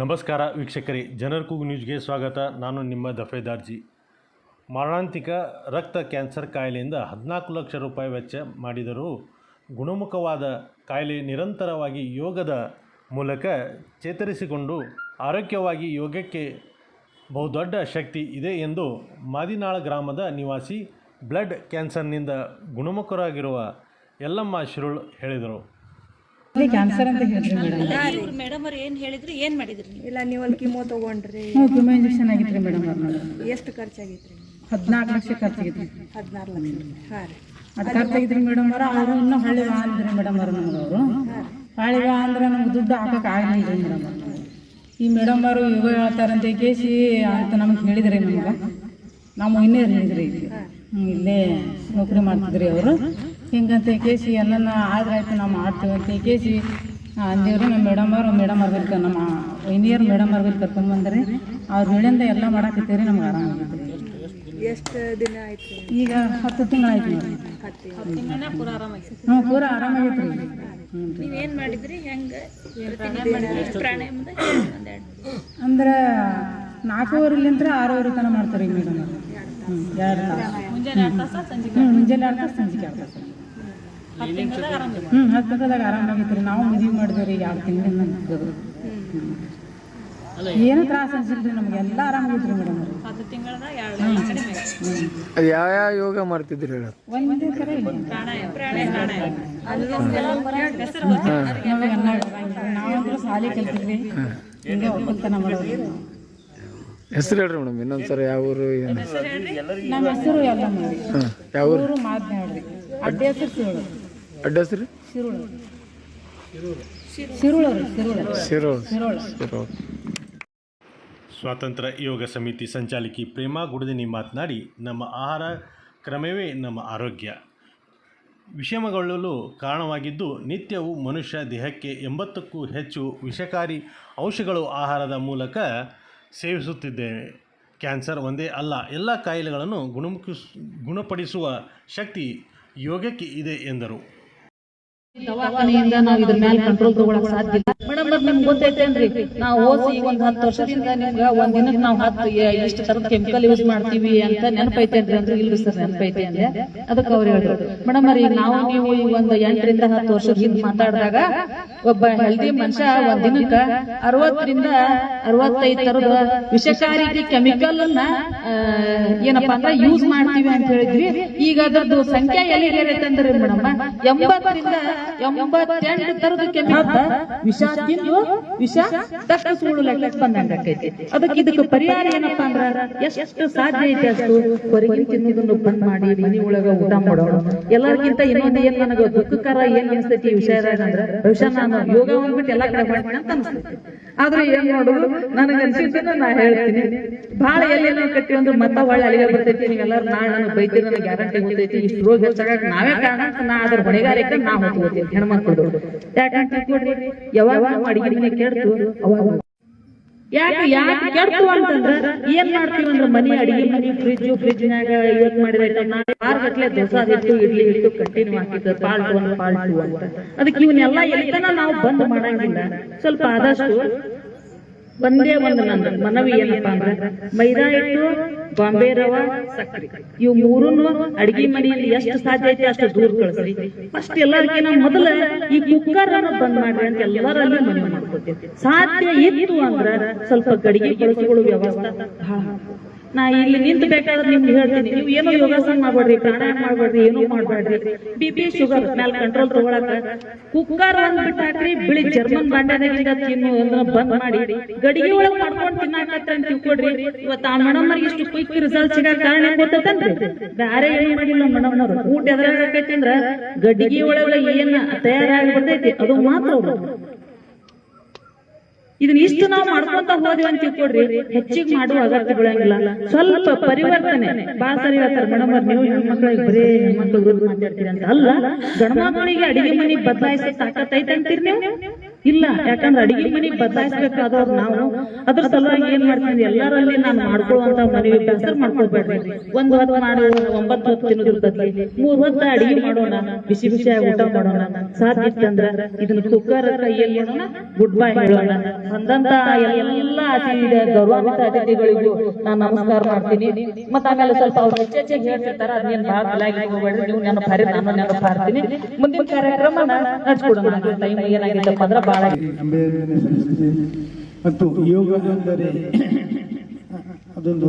ನಮಸ್ಕಾರ ವೀಕ್ಷಕರಿ, ಜನರ ಕೂಗು ನ್ಯೂಸ್ಗೆ ಸ್ವಾಗತ. ನಾನು ನಿಮ್ಮ ದಫೇದಾರ್ಜಿ. ಮಾರಣಾಂತಿಕ ರಕ್ತ ಕ್ಯಾನ್ಸರ್ ಕಾಯಿಲೆಯಿಂದ ಹದಿನಾಲ್ಕು ಲಕ್ಷ ರೂಪಾಯಿ ವೆಚ್ಚ ಮಾಡಿದರೂ ಗುಣಮುಖವಾದ ಕಾಯಿಲೆ ನಿರಂತರವಾಗಿ ಯೋಗದ ಮೂಲಕ ಚೇತರಿಸಿಕೊಂಡು ಆರೋಗ್ಯವಾಗಿ ಯೋಗಕ್ಕೆ ಬಹುದೊಡ್ಡ ಶಕ್ತಿ ಇದೆ ಎಂದು ಮಾದಿನಾಳ ಗ್ರಾಮದ ನಿವಾಸಿ ಬ್ಲಡ್ ಕ್ಯಾನ್ಸರ್ನಿಂದ ಗುಣಮುಖರಾಗಿರುವ ಯಲ್ಲಮ್ಮ ಶಿರುಳ್ ಹೇಳಿದರು. ಕ್ಯಾನ್ಸರ್ ಅಂತ ಹೇಳ್ರಿ ಮೇಡಮ್ ಇವ್ರು ಮೇಡಮ್ ಅವ್ರು ಏನ್ ಹೇಳಿದ್ರು ಏನ್ ಮಾಡಿದ್ರಿ ನೀವು? ಇಲ್ಲ ನೀವು ಅಲ್ಲಿ ಕಿಮೋ ತಗೊಂಡ್ರಿ ಕಿಮೋ ಇಂಜೆಕ್ಷನ್ ಆಗಿತ್ರಿ ಮೇಡಮ್ ಅವ್ರು ಎಷ್ಟು ಖರ್ಚಾಗೈತ್ರಿ? ಹದಿನಾಲ್ಕು ಲಕ್ಷ ಖರ್ಚಾಗಿತ್ರಿ. ಹದಿನಾರು ಲಕ್ಷ. ಹಾಂ ರೀ. ಅದು ಖರ್ಚಾಗಿದ್ರಿ ಮೇಡಮ್ ಅವ್ರ ಅವರು ಇನ್ನೂ ಹಳ್ಳಿ ವಾ ಅಂದ್ರಿ ಮೇಡಮ್ ಅವ್ರು ನಮ್ಗೆ ಅವರು ಹಳ್ಳಿ ಬಾ ಅಂದ್ರೆ ನಮ್ಗೆ ದುಡ್ಡು ಹಾಕಕ್ಕೆ ಆಗಲಿಲ್ಲ ಮೇಡಮ್ ಅವ್ರು ಈ ಮೇಡಮ್ ಅವರು ಯೋಗ ಹೇಳ್ತಾರಂತೆ ಕೇಸಿ ಅಂತ ನಮ್ಗೆ ಹೇಳಿದ್ರಿ ನಮ್ಗೆ. ನಾವು ಇನ್ನೇ ಹೇಳಿದ್ರಿ. ಇಲ್ಲೇ ನೌಕರಿ ಮಾಡ್ತಿದ್ರಿ ಅವರು. ಹಿಂಗಂತ ಕೇಸಿ ಎಲ್ಲನ ಆದ್ರಾಯ್ತು ನಾವು ಮಾಡ್ತೀವಿ ಅಂತ ಕೇಸಿ ಅಂದೇವ್ರಿ ನಮ್ಮ ಮೇಡಮ್ ಅವ್ರು ಮೇಡಮ್ ಅವ್ರಿಗೆ ನಮ್ಮ ಇಂಜಿನಿಯರ್ ಮೇಡಮ್ ಅವ್ರಿಗೆ ಕರ್ಕೊಂಡ್ಬಂದ್ರಿ ಅವ್ರ ಹೇಳಿಂದ ಎಲ್ಲ ಮಾಡಾಕತ್ತೀರಿ ನಮ್ಗೆ ಆರಾಮ ಎಷ್ಟು ದಿನ ಆಯ್ತು? ಈಗ ಹತ್ತು ತಿಂಗಳಾಯ್ತು ಆಯ್ತು ಹ್ಞೂ ಪೂರ ಆರಾಮಾಗೈತ್ರಿ ಹ್ಞೂ ರೀ ನೀವ್ ಏನ್ ಮಾಡಿದ್ರಿ? ಹೆಂಗ ಅಂದ್ರೆ ನಾಲ್ಕೂವರೆಲಿಂತ್ರ ಆರೂವರೆ ತನಕ ಮಾಡ್ತಾರೆ ಈಗ ಮೇಡಮ್ ಹ್ಞೂ ಎರಡು ಮುಂಜಾನೆ ಎರಡು ತಾಸ. ಸಂಜೆ ಹ್ಞೂ ಮುಂಜಾನೆ ಎರಡು ತಾಸು ಸಂಜೆ ಎರಡು ಹ್ಞೂ ಹತ್ತು ತಿಂಗಳದಾಗ ಆರಾಮಾಗೈತ್ರಿ ನಾವು ಮದುವೆ ಮಾಡಿದ್ವಿ ರೀ ಎರಡು ತಿಂಗಳಿಂದ ಏನು ತ್ರಾಸ ಅನ್ಸಿಲ್ರಿ ನಮ್ಗೆ. ಎಲ್ಲ ಮೇಡಮ್ ಕಡಿಮೆ ಆಯ್ತು. ಅದು ಯಾವ ಯಾವ ಯೋಗ ಮಾಡ್ತಿದ್ರಿ ಒಂದೇ ಕರೆ. ನಾವಂತೂ ಸಾಲಿ ಕಲ್ತಿದ್ವಿ. ಹಿಂಗೆ ಒಕ್ಕಲ್ತನ ಮಾಡೋದು. ಹೆಸರು ಹೇಳ್ರಿ ಮೇಡಮ್ ಇನ್ನೊಂದ್ಸರಿ ಯಾವ ಊರು ಏನು? ನಮ್ಮ ಹೆಸರು ಎಲ್ಲ ಮಾಡಿ ಯಾವ ಊರು? ಮಾತನಾಡ್ರಿ ಅಡ್ಡ ಹೆಸರು ಅಡ್ಡ ಸ್ವಾತಂತ್ರ್ಯ ಯೋಗ ಸಮಿತಿ ಸಂಚಾಲಕಿ ಪ್ರೇಮಾ ಗುಡದಿನಿ ಮಾತನಾಡಿ, ನಮ್ಮ ಆಹಾರ ಕ್ರಮವೇ ನಮ್ಮ ಆರೋಗ್ಯ. ವಿಷಮಗೊಳ್ಳಲು ಕಾರಣವಾಗಿದ್ದು, ನಿತ್ಯವೂ ಮನುಷ್ಯ ದೇಹಕ್ಕೆ ಎಂಬತ್ತಕ್ಕೂ ಹೆಚ್ಚು ವಿಷಕಾರಿ ಅಂಶಗಳು ಆಹಾರದ ಮೂಲಕ ಸೇವಿಸುತ್ತಿದ್ದೇವೆ. ಕ್ಯಾನ್ಸರ್ ಒಂದೇ ಅಲ್ಲ, ಎಲ್ಲ ಕಾಯಿಲೆಗಳನ್ನು ಗುಣಮುಖ, ಗುಣಪಡಿಸುವ ಶಕ್ತಿ ಯೋಗಕ್ಕೆ ಇದೆ ಎಂದರು. ದವಾಖಾನೆಯಿಂದ ನಾವು ಇದ್ರ ಮೇಲೆ ಕಂಟ್ರೋಲ್ ತಗೊಳಕ್ ಸಾಧ್ಯ ಇಲ್ಲ. ಮೇಡಮ್ ನಿಮ್ಗೆ ಗೊತ್ತೈತೇನ್ರಿ? ನಾವು ಓದಿ ಒಂದ್ ಹತ್ತು ವರ್ಷದಿಂದ ನಿಮ್ಗ ಒಂದ್ ದಿನಕ್ಕೆ ನಾವು ಹತ್ತು ಇಷ್ಟು ತರದ ಕೆಮಿಕಲ್ ಯೂಸ್ ಮಾಡ್ತೀವಿ ಅಂತ ನೆನಪೈತೇನ್ರಿ ಅಂದ್ರೆ? ಇಲ್ರಿ ಸರ್ ನೆನಪೈತೆ ಅಂದ್ರೆ ಅದಕ್ಕೆ ಅವ್ರು ಹೇಳಿದ್ರು. ಮೇಡಮ್ ಈಗ ನಾವು ನೀವು ಈ ಒಂದು ಎಂಟರಿಂದ ಹತ್ತು ವರ್ಷದ ಹಿಂದ್ ಮಾತಾಡಿದಾಗ ಒಬ್ಬ ಹೆಲ್ದಿ ಮನುಷ್ಯ ಒಂದ್ ದಿನಕ್ಕ ಅರವತ್ತರಿಂದ ಅರವತ್ತೈದು ತರದ ವಿಷಕಾರಿ ಕೆಮಿಕಲ್ ಅನ್ನ ಏನಪ್ಪಾ ಅಂದ್ರೆ ಯೂಸ್ ಮಾಡ್ತೀವಿ ಅಂತ ಹೇಳಿದ್ವಿ. ಈಗ ಅದ್ರದ್ದು ಸಂಖ್ಯೆ ಎಲ್ಲಿ ಏರೈತಂದ್ರಿ ಮೇಡಮ್ ಎಂಬತ್ತರಿಂದ ಎಂಬತ್ತೆಂಟು ತರದ ಕೆಮಿಕಲ್ ವಿಷ ತಿಂದು ವಿಷ ದಕ್ಕಿಸ್ಕೊಳ್ಳು ಲೆಕ್ಕಕ್ಕೆ ಬಂದಂಗ ಅದಕ್ಕೆ ಇದಕ್ಕೆ ಪರಿಹಾರ ಏನಪ್ಪಾ ಅಂದ್ರ ಎಷ್ಟು ಸಾಧ್ಯ ಐತಿ ಅಷ್ಟು ಹೊರಗಿನ ತಿನ್ನೋದನ್ನು ಬಂದ್ ಮಾಡಿ ಮನಿ ಒಳಗ ಊಟ ಮಾಡೋಣ ಎಲ್ಲರಿಗಿಂತ ಇನ್ನೊಂದು ಏನ್ ನನಗ ದುಃಖಕರ ಏನ್ ಅನಿಸ್ತೈತಿ ಈ ವಿಷಯದಾಗ ಅಂದ್ರ, ಬಹುಶಃ ನಾನು ಯೋಗ ಹೋಗ್ಬಿಟ್ಟು ಎಲ್ಲಾ ಕಡೆ ಮಾಡ್ಬೇಡ ಅಂತ ಅನಿಸ್ತೈತಿ. ಆದ್ರೆ ಏನ್ ಮಾಡೋದು? ನನಗೆ ಅನ್ಸಿದ್ದನ್ನ ನಾ ಹೇಳ್ತೀನಿ. ಬಹಳ ಎಲ್ಲೇನೋ ಕಟ್ಟಿ ಅಂದ್ರೆ ಮತ್ತ ಒಳ್ಳೆ ಅಲ್ಲಿಗೆ ಬರ್ತೈತಿ. ನೀವೆಲ್ಲರೂ ನಾಳೆ ನನಗೆ ಬೈತೀರಿ ನನಗೆ ಗ್ಯಾರಂಟಿ ಗೊತ್ತೈತಿ ಇಷ್ಟು ರೋಗ ಹೆಚ್ಚಾಗ ನಾವೇ ಕಾರಣ ಅಂತ ನಾ ಅದ್ರ ಹೊಣೆಗಾರಿಕೆ ನಾ ಹೊತ್ಕೋತೀನಿ ಹೆಣ್ಮಕ್ಳದು. ಯಾಕಂತ ಯಾವಾಗ ಅಡಿಗೆ ಕೆಡ್ತು ಅವಾಗ ಯಾಕೆ ಯಾಕೆ ಕೆಟ್ಟು ಅಂತಂದ್ರ ಏನ್ ಮಾಡ್ತೀವಿ ಅಂದ್ರೆ ಮನಿ ಅಡಿಗೆ ಮನಿ ಫ್ರಿಜ್ ಫ್ರಿಜ್ನಾಗ ಇವತ್ ಮಾಡಿದ ಐಟಮ್ ನಾಳೆ ಆರ್ ಗಟ್ಲೆ ದೋಸಾ ಇಟ್ಟು ಇಡ್ಲಿ ಹಿಟ್ಟು ಕಂಟಿನ್ಯೂ ಹಾಕಿದ್ರೆ ಪಾಲ್ಟ್ ಒನ್ ಅಂತ. ಅದಕ್ಕೆ ಇವನ್ನೆಲ್ಲ ಎಲ್ಲಿತನ ನಾವು ಬಂದ್ ಮಾಡಂಗಿಲ್ಲ. ಸ್ವಲ್ಪ ಆದಷ್ಟು ಒಂದೇ ಒಂದು ನನ್ನ ಮನವಿ ಏನಪ್ಪಾ ಅಂದ್ರೆ, ಮೈದಾ ಹಿಟ್ಟು, ಬಾಂಬೆ ರವ, ಸಕ್ಕರೆ. ಇವು ಮೂರನ್ನು ಅಡಿಗೆ ಮನೆಯಲ್ಲಿ ಎಷ್ಟು ಸಾಧ್ಯ ಐತಿ ಅಷ್ಟು ದೂರ ಕಳಿಸ್ರಿ ಫಸ್ಟ್ ಎಲ್ಲರಿಗಿನ ಮೊದಲ ಈ ಕುಕ್ಕರ್ ಅನ್ನು ಬಂದ್ ಮಾಡ್ರಿ ಅಂತ ಎಲ್ಲರಲ್ಲಿ ಮನವಿ ಮಾಡ್ಕೋತೀವಿ ಸಾಧ್ಯ ಇತ್ತು ಅಂದ್ರ ಸ್ವಲ್ಪ ಗಡಿಗೆ ಬಳಸಿಕೊಳ್ಳೋ ವ್ಯವಸ್ಥೆ. ಬಹಳ ನಾ ಇಲ್ಲಿ ನಿಂತು ಬೇಕಾದ್ರೆ ನಿಮ್ಗೆ ಹೇಳ್ತೀನಿ. ನೀವು ಏನೋ ಯೋಗಾಸನ ಮಾಡ್ಬೇಡ್ರಿ, ಪ್ರಾಣಾಯಾಮ ಮಾಡ್ಬೇಡ್ರಿ, ಏನೋ ಮಾಡ್ಬೇಡ್ರಿ. ಬಿ ಪಿ ಶುಗರ್ ಮೇಲೆ ಕಂಟ್ರೋಲ್ ತಗೊಳಕ. ಕುಕ್ಕರ್ ಒಂದ್ ಬಿಟ್ಟು ಹಾಕ್ರಿ ಬಿಳಿ ಜರ್ಮನ್ ಬಾಂಡ್ಯಾದಾಗಿಂದ ತಿನ್ನು ಅಂದ್ರೆ ಬಂದ್ ಮಾಡಿ. ಗಡಿಗೆ ಒಳಗ್ ಮಾಡ್ಕೊಂಡು ಅಂತ ತಿಳ್ಕೊಡ್ರಿ. ಇವತ್ತು ಆ ಮೇಡಮ್ ಇಷ್ಟು ಕ್ವಿಕ್ ರಿಸಲ್ಟ್ ಸಿಗಾಕ ಕಾರಣ ಗೊತ್ತೈತನ್ರಿ? ಬ್ಯಾರೆ ಏನ್ ಮಾಡಿಲ್ಲ ಮೇಡಮ್ ಅವ್ರು ಊಟ ಎದ್ರಾಗ ಆಕೈತಿ ಅಂದ್ರ ಗಡಿಗೆ ಒಳಗ ಏನ್ ತಯಾರಾಗಿ ಬರ್ತೈತಿ, ಅದು ಮಾತ್ರ ಇದನ್ನ ಇಷ್ಟು ನಾವು ಮಾಡ್ಕೊಂತ ಹೋದ್ವಿ ಅಂತ ತಿಳ್ಕೊಡ್ರಿ ಹೆಚ್ಚಿಗೆ ಮಾಡುವ ಅಗತ್ಯ ಬೀಳಂಗಿಲ್ಲ ಸ್ವಲ್ಪ ಪರಿವರ್ತನೆ. ಬಾ ಸರಿ ಹೇಳ್ತಾರೆ ಮೇಡಮ್ ನೀವು ಹೆಣ್ಮಕ್ಳಿಗೆ ಬರೀ ಹೆಣ್ಮಕ್ಳು ಮಾತಾಡ್ತೀರಿ ಅಂತ. ಅಲ್ಲ, ಗಂಡ್ಮಕ್ಳಿಗೆ ಅಡಿಗೆ ಮನೆ ಬದಲಾಯಿಸೋ ತಾಕತ್ ಐತೆ ಅಂತೀರಿ ನೀವು? ಇಲ್ಲ, ಯಾಕಂದ್ರೆ ಅಡಿಗೆ ಮನೆ ಬದಲಾಯಿಸ್ಬೇಕಾದವ್ರು ನಾವು. ಅದ್ರ ಸಲುವಾಗಿ ಏನ್ ಮಾಡ್ತೀನಿ ಎಲ್ಲರಲ್ಲಿ ನಾನು ಮಾಡ್ಕೊಳ್ಳುವಂತ ಮನೆಗೆ ಬೇಸರ ಮಾಡ್ಕೊಳ್ಬೇಡ್ರಿ ಒಂದ್ ಹೊತ್ತು ಮಾಡೋಣ ಒಂಬತ್ತು ಹೊತ್ತು ತಿನ್ನೋದ್ರ ಬದ್ಲಿ ಮೂರ್ ಹೊತ್ತ ಅಡಿಗೆ ಮಾಡೋಣ, ಬಿಸಿ ಬಿಸಿಯಾಗಿ ಊಟ ಮಾಡೋಣ. ಸಾಧ್ಯ ಇತ್ತಂದ್ರ ಇದನ್ನ ಕುಕ್ಕರ್ ಕೈಯಲ್ಲಿ ಗುಡ್ ಬೈ ಹೇಳೋಣ. ಬಂದಂತ ಎಲ್ಲ ಅತಿಥಿ ಗೌರವಾನ್ವಿತ ಅತಿಥಿಗಳಿಗೂ ನಾನು ನಮಸ್ಕಾರ ಮಾಡ್ತೀನಿ. ಮತ್ತ ಆಮೇಲೆ ಸ್ವಲ್ಪ ಅವ್ರು ಹೆಚ್ಚೆಚ್ಚಾಗಿ ಹೇಳ್ತಿರ್ತಾರ ಅದನ್ನೇನ್ ಬಹಳ ಹೋಗ್ಬೇಡ್ರಿ. ನೀವು ನನ್ನ ಹಾರಿ ನಾನು ನೆನಪು ಹಾರ್ತೀನಿ ಮುಂದಿನ ಕಾರ್ಯಕ್ರಮ ನಡ್ಸ್ಕೊಡೋಣ. ಟೈಮ್ ಏನಾಗಿತ್ತಪ್ಪ ಅಂದ್ರೆ ಮತ್ತು ಯೋಗ ಅಂದರೆ ಅದೊಂದು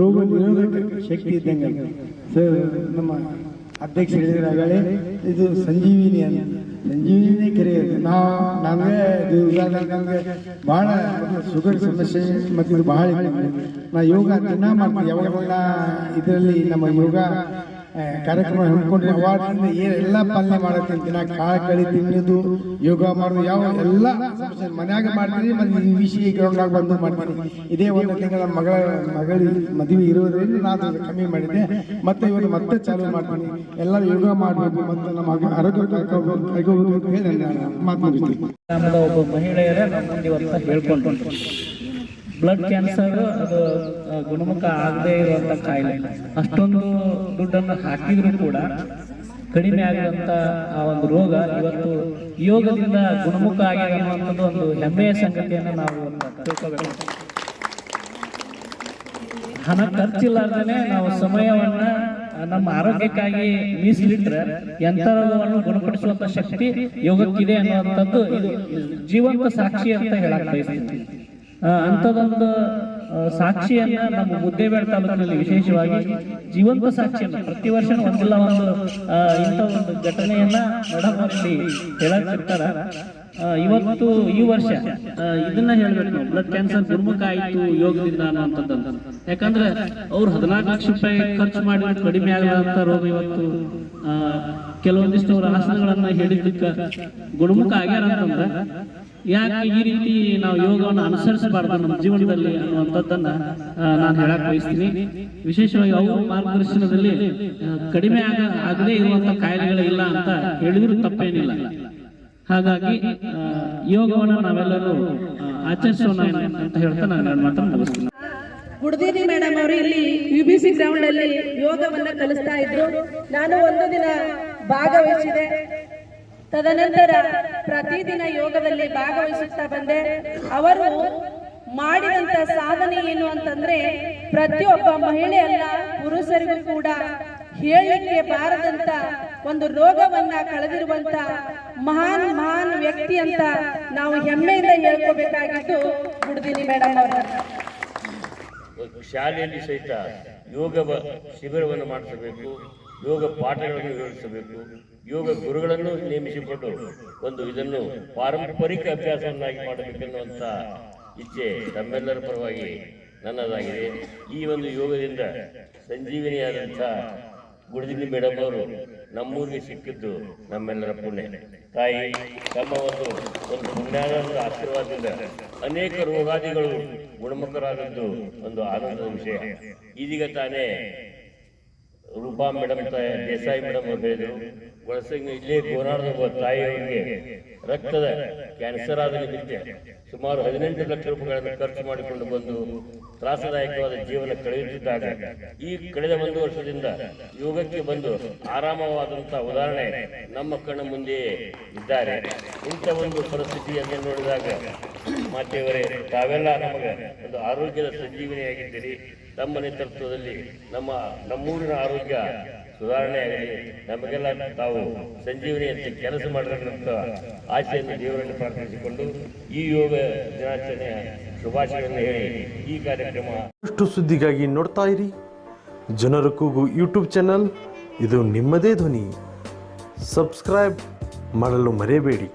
ರೋಗ ನಿರೋಧಕ ಶಕ್ತಿ ಇದ್ದಂಗೆ. ಸರ್ ನಮ್ಮ ಅಧ್ಯಕ್ಷ ಹೇಳಿದಾಗಲೇ ಇದು ಸಂಜೀವಿನಿ ಅಂತ. ಸಂಜೀವಿನಿ ಕೆರೆ ನಾ, ನಮಗೆ ಇದು ನಮಗೆ ಭಾಳ ಶುಗರ್ ಸಮಸ್ಯೆ ಮತ್ತು ಭಾಳ ನಾ ಯೋಗ ದಿನ ಮಾಡ್ತೀನಿ. ಯಾವಾಗ ಇದರಲ್ಲಿ ನಮ್ಮ ಯೋಗ ಕಾರ್ಯಕ್ರಮ ಹಮ್ಮಿಕೊಂಡ್ರೆ ಅವಾರ್ಡ್ ಏನೆಲ್ಲ ಪಾಲನೆ ಮಾಡುತ್ತೆ ದಿನ ಕಾಳು ಕಳಿ ತಿನ್ನೋದು ಯೋಗ ಮಾಡೋದು, ಯಾವ ಎಲ್ಲ ಮನೆಯಾಗ ಮಾಡ್ತೀನಿ ಮತ್ತು ಈ ವಿಷಯ ಗ್ರೌಂಡಾಗ ಬಂದು ಮಾಡ್ತೀನಿ ಇದೇ ಒಂದು ತಿಂಗಳ ಮಗಳ ಮಗಳ ಮದುವೆ ಇರೋದ್ರಿಂದ ನಾನು ಕಮ್ಮಿ ಮಾಡಿದ್ದೆ ಮತ್ತೆ ಇವರು ಮತ್ತೆ ಚಾಲೂ ಮಾಡ್ತೀನಿ. ಎಲ್ಲ ಯೋಗ ಮಾಡಬೇಕು ಮತ್ತೆ ನಮ್ಮ ಆಗ- ಆರೋಗ್ಯ ಕಾಯ್ಕೋಬೇಕು ಅಂತ ಹೇಳಿ ನಾನು ಒಬ್ಬ ಮಹಿಳೆಯರೇ ಹೇಳ್ಕೊಂಡು ಬ್ಲಡ್ ಕ್ಯಾನ್ಸರ್ ಅದು ಗುಣಮುಖ ಆಗದೇ ಇರುವಂತ ಕಾಯಿಲೆ. ಅಷ್ಟೊಂದು ದುಡ್ಡನ್ನು ಹಾಕಿದ್ರು ಕೂಡ ಕಡಿಮೆ ಆಗುವಂತ ಆ ಒಂದು ರೋಗ ಇವತ್ತು ಯೋಗದಿಂದ ಗುಣಮುಖ ಆಗಿದೆ ಅನ್ನುವಂಥದ್ದು ಒಂದು ಹೆಮ್ಮೆಯ ಸಂಗತಿಯನ್ನು ನಾವು ಹಣ ಖರ್ಚಿಲ್ಲಾರ್ದೇ ನಾವು ಸಮಯವನ್ನ ನಮ್ಮ ಆರೋಗ್ಯಕ್ಕಾಗಿ ಮೀಸಲಿಟ್ರೆ ಎಂಥ ರೋಗವನ್ನು ಗುಣಪಡಿಸುವಂತ ಶಕ್ತಿ ಯೋಗಕ್ಕಿದೆ ಅನ್ನುವಂಥದ್ದು ಇದು ಜೀವಂತ ಸಾಕ್ಷಿ ಅಂತ ಹೇಳಕ್ ಬಯಸ್ತೀನಿ. ಆ, ಸಾಕ್ಷಿಯನ್ನ ನಮ್ಮ ಮುದ್ದೇಬೇಡ ತಾಲೂಕಿನಲ್ಲಿ ವಿಶೇಷವಾಗಿ ಜೀವಂತ ಸಾಕ್ಷಿಯನ್ನ ಪ್ರತಿ ವರ್ಷ ಒಂದಿಲ್ಲ ಒಂದು ಇಂಥ ಒಂದು ಘಟನೆಯನ್ನ ಮೇಡಮ್ ಹೇಳಕ್ತಿರ್ತಾರ. ಇವತ್ತು ಈ ವರ್ಷ ಇದನ್ನ ಹೇಳ್ಬೇಕು ನಾವು. ಬ್ಲಡ್ ಕ್ಯಾನ್ಸರ್ ಗುರುಮುಖ ಆಯ್ತು, ಯೋಗದಿಂದ ಅನ್ನುವಂಥದ್ದು ಯಾಕಂದ್ರೆ ಅವ್ರು ಹದಿನಾಲ್ಕು ಲಕ್ಷ ರೂಪಾಯಿ ಖರ್ಚು ಮಾಡಿ ಕಡಿಮೆ ಆಗದಂತ ರೋಗ ಇವತ್ತು ಕೆಲವೊಂದಿಷ್ಟು ಅವ್ರ ಆಸನಗಳನ್ನ ಹೇಳಿದ್ದಕ್ಕ ಗುಣಮುಖ ಆಗ್ಯಾರ ಅಂತಂದ್ರೆ, ಯಾಕೆ ಈ ರೀತಿ ನಾವು ಯೋಗವನ್ನು ಅನುಸರಿಸಬಾರ್ದು ನಮ್ಮ ಜೀವನದಲ್ಲಿ ಅನ್ನುವಂಥದ್ದನ್ನ ನಾನು ಹೇಳಕ್ ಬಯಸ್ತೀನಿ. ವಿಶೇಷವಾಗಿ ಅವ್ರ ಮಾರ್ಗದರ್ಶನದಲ್ಲಿ ಕಡಿಮೆ ಆಗ, ಆಗದೇ ಇರುವಂತ ಕಾಯಿಲೆಗಳಿಲ್ಲ ಅಂತ ಹೇಳಿದ್ರು ತಪ್ಪೇನಿಲ್ಲ ಹಾಗಾಗಿ ಯೋಗವನ್ನು ನಾವೆಲ್ಲರೂ ಆಚರಿಸೋಣ ಅಂತ ಹೇಳ್ತಾ ನಾನು ನನ್ನ ಮುಗಿಸ್ತೀನಿ. ಗುಡ್ದೀನಿ ಮೇಡಮ್ ಅವರು ಇಲ್ಲಿ ಯು ಬಿ ಸಿ ಗ್ರೌಂಡ್ ಅಲ್ಲಿ ಯೋಗವನ್ನ ಕಲಿಸ್ತಾ ಇದ್ರು. ನಾನು ಒಂದು ದಿನ ಭಾಗವಹಿಸಿದೆ. ತದನಂತರ ಪ್ರತಿದಿನ ಯೋಗದಲ್ಲಿ ಭಾಗವಹಿಸುತ್ತಾ ಬಂದೆ. ಅವರು ಮಾಡಿದಂತ ಸಾಧನೆ ಏನು ಅಂತಂದ್ರೆ, ಪ್ರತಿಯೊಬ್ಬ ಮಹಿಳೆಯಲ್ಲ ಪುರುಷರಿಗೂ ಕೂಡ ಹೇಳಲಿಕ್ಕೆ ಬಾರದಂತ ಒಂದು ರೋಗವನ್ನ ಕಳೆದಿರುವಂತ ಮಹಾನ್ ಮಹಾನ್ ವ್ಯಕ್ತಿ ಅಂತ ನಾವು ಹೆಮ್ಮೆಯಿಂದ ಹೇಳ್ಕೋಬೇಕಾಗಿದ್ದು ಗುಡ್ದಿನಿ ಮೇಡಮ್ ಅವರ. ಶಾಲೆಯಲ್ಲಿ ಸಹಿತ ಯೋಗ ಶಿಬಿರವನ್ನು ಮಾಡಿಸಬೇಕು, ಯೋಗ ಪಾಠಗಳನ್ನು ವಿವರಿಸಬೇಕು, ಯೋಗ ಗುರುಗಳನ್ನು ನೇಮಿಸಿಕೊಂಡು ಒಂದು ಇದನ್ನು ಪಾರಂಪರಿಕ ಅಭ್ಯಾಸವನ್ನಾಗಿ ಮಾಡಬೇಕೆನ್ನುವಂಥ ಇಚ್ಛೆ ತಮ್ಮೆಲ್ಲರ ಪರವಾಗಿ ನನ್ನದಾಗಿದೆ. ಈ ಒಂದು ಯೋಗದಿಂದ ಸಂಜೀವಿನಿಯಾದಂಥ ಗುಡದಿನಿ ಮೇಡಮ್ ಅವರು ನಮ್ಮೂರಿಗೆ ಸಿಕ್ಕಿದ್ದು ನಮ್ಮೆಲ್ಲರ ಪುಣ್ಯ. ತಾಯಿ, ತಮ್ಮ ಒಂದು ಒಂದು ಪುಣ್ಯದ ಒಂದು ಆಶೀರ್ವಾದದಿಂದ ಅನೇಕ ರೋಗಾದಿಗಳು ಗುಣಮುಖರಾದದ್ದು ಒಂದು ಆನಂದದ ವಿಷಯ. ಇದೀಗ ತಾನೇ ರೂಪಾ ಮೇಡಮ್ ದೇಸಾಯಿ ಮೇಡಮ್ ಅವರು ಹೇಳಿದರು. ಇಲ್ಲೇ ಗೋನಾಳದ ಒಬ್ಬ ತಾಯಿಯವರಿಗೆ ರಕ್ತದ ಕ್ಯಾನ್ಸರ್ ಆದ ನಿಮಿತ್ತ ಸುಮಾರು ಹದಿನೆಂಟು ಲಕ್ಷ ರೂಪಾಯಿಗಳನ್ನು ಖರ್ಚು ಮಾಡಿಕೊಂಡು ಬಂದು ತ್ರಾಸದಾಯಕವಾದ ಜೀವನ ಕಳೆಯುತ್ತಿದ್ದಾಗ ಈ ಕಳೆದ ಒಂದು ವರ್ಷದಿಂದ ಯೋಗಕ್ಕೆ ಬಂದು ಆರಾಮವಾದಂತಹ ಉದಾಹರಣೆ ನಮ್ಮ ಕಣ್ಣ ಮುಂದೆಯೇ ಇದ್ದಾರೆ. ಇಂಥ ಒಂದು ಪರಿಸ್ಥಿತಿಯನ್ನು ನೋಡಿದಾಗ ಮಾತೆಯವರೇ, ತಾವೆಲ್ಲ ನಮಗೆ ಒಂದು ಆರೋಗ್ಯದ ಸಂಜೀವನಿಯಾಗಿದ್ದೀರಿ ತಮ್ಮ ನೇತೃತ್ವದಲ್ಲಿ ನಮ್ಮ ನಮ್ಮೂರಿನ ಆರೋಗ್ಯ ಸುಧಾರಣೆ ಆಗಲಿ ನಮಗೆಲ್ಲ ತಾವು ಸಂಜೀವನಿಯಂತೆ ಕೆಲಸ ಮಾಡಬೇಕಂತ ಆಶೆಯನ್ನು ದೇವರನ್ನು ಪ್ರಾರ್ಥಿಸಿಕೊಂಡು ಈ ಯೋಗ ದಿನಾಚರಣೆಯ ಶುಭಾಶಯವನ್ನು ಹೇಳಿ ಈ ಕಾರ್ಯಕ್ರಮ. ಅಷ್ಟು ಸುದ್ದಿಗಾಗಿ ನೋಡ್ತಾ ಇರಿ. ಜನರ ಕೂಗು ಯೂಟ್ಯೂಬ್ ಚಾನಲ್. ಇದು ನಿಮ್ಮದೇ ಧ್ವನಿ. ಸಬ್ಸ್ಕ್ರೈಬ್ ಮಾಡಲು ಮರೆಯಬೇಡಿ.